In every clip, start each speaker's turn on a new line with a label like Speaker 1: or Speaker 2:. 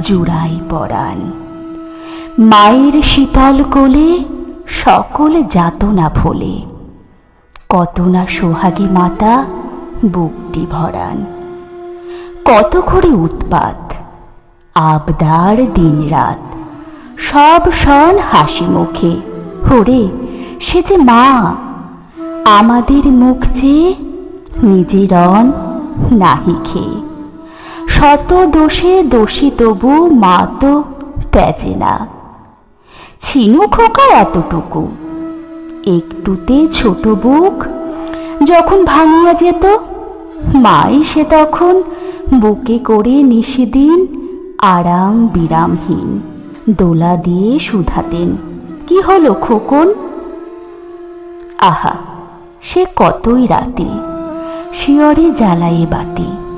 Speaker 1: জুড়াই পরাণ। মায়ের শীতল কোলে সকল যাতনা ভোলে। কত না সোহাগী মাতা বুকটি ভরান। কত করে উৎপাত, আবদার দিন রাত। সব সন হাসি মুখে হরে সে যে মা! আমাদের মুখ চেয়ে নিজের অন নাহি খেয়ে শত দোষে দোষী তবু মা তো তেজে না। ছিনু খোকা এতটুকু। একটুতে ছোট বুক যখন ভাঙিয়া যেত, মাই সে তখন বুকে করে নিশিদিন আরাম বিরামহীন দোলা দিয়ে শুধাতেন। কি হলো খোকন? আহা, সে কতই রাতে, শিয়রে জ্বালায়ে বাতি।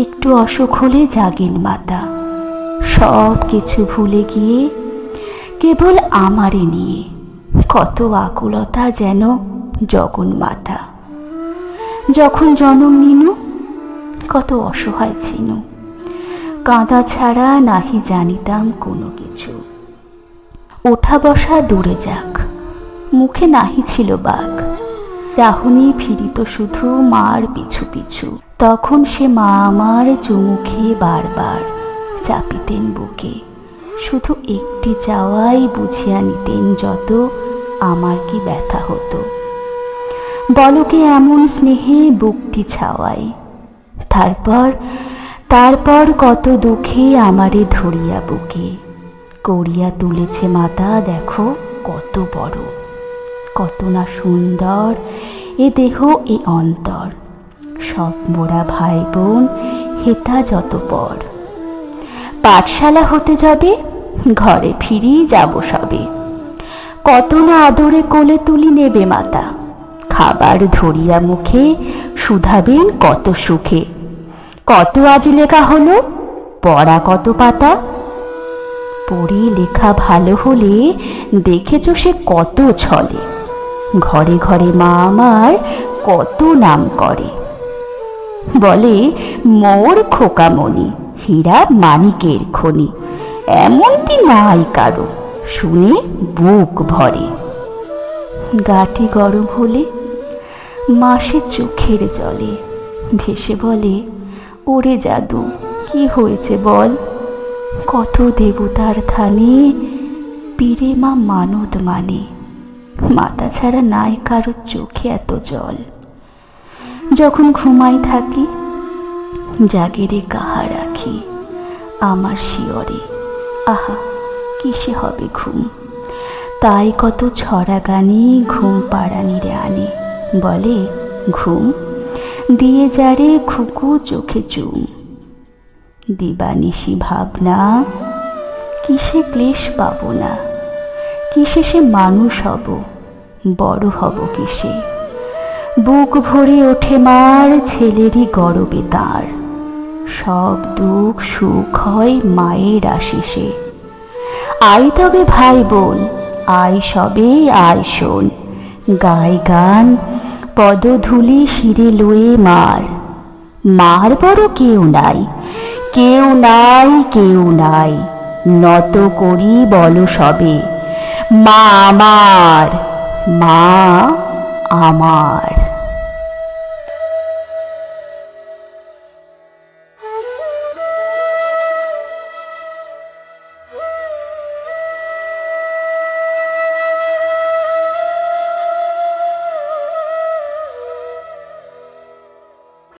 Speaker 1: একটু অসুখ হলে জাগেন মাতা। সব কিছু ভুলে গিয়ে কেবল আমারে নিয়ে কত আকুলতা যেন জগন মাতা। যখন জনম নিনু, কত অসহায় ছিল কাঁদা ছাড়া নাহি জানিতাম কোনো কিছু। ওঠা বসা দূরে যাক, মুখে নাহি ছিল বাঘ। চাহনি ফিরিত শুধু মার পিছু পিছু। তখন সে মা আমার চুমুখে বারবার চাপিতেন বুকে। শুধু একটি চাওয়াই বুঝিয়া নিতেন যত আমার কি ব্যথা হতো। বলকে এমন স্নেহে বুকটি ছাওয়াই। তারপর তারপর কত দুঃখে আমারে ধরিয়া বুকে। করিয়া তুলেছে মাতা, দেখো কত বড়। কত না সুন্দর, এ দেহ, এ অন্তর। সব মোরা ভাই বোন হেতা যত পর। পাঠশালা হতে যাবে, ঘরে ফিরি যাব সবে। কত না আদরে কোলে তুলি নেবে মাতা। খাবার ধরিয়া মুখে শুধাবেন কত সুখে। কত আজ লেখা হলো, পড়া কত পাতা। পড়ে লেখা ভালো হলে দেখেছ সে কত ছলে। ঘরে ঘরে মা আমার কত নাম করে। বলে, মোর খোকামণি, হীরা মানিকের খনি। এমনটি নাই কারও, শুনে বুক ভরে। গাটি গরম হলে, মাসে চোখের জলে। ভেসে বলে, ওরে জাদু, কি হয়েছে বল? কত দেবতার থানে পীরে মা মানদ মানে। মাতা ছাড়া নাই কারও চোখে এত জল। যখন ঘুমাই থাকি, জাগেরে কাহা রাখি? আমার শিয়রে, আহা, কিসে হবে ঘুম? তাই কত ছড়া গানে ঘুম পাড়ানিরে আনে। বলে, ঘুম? দিয়ে যারে খুকু চোখে চুম। দিবানিশি ভাবনা, কিসে ক্লেশ পাব না? কিসে সে মানুষ হব, বড় হব কিসে? বুক ভরে ওঠে মার ছেলেরই গরবে তার। সব দুঃখ সুখ হয় মায়ের আশিসে। আই তবে ভাই বোন, আয় সবে, আয় শোন। গায় গান পদধূলি শিরে লয়ে মার। মার বড় কেউ নাই কেউ নাই কেউ নাই। নত করি বলো সবে। মা আমার মা আমার।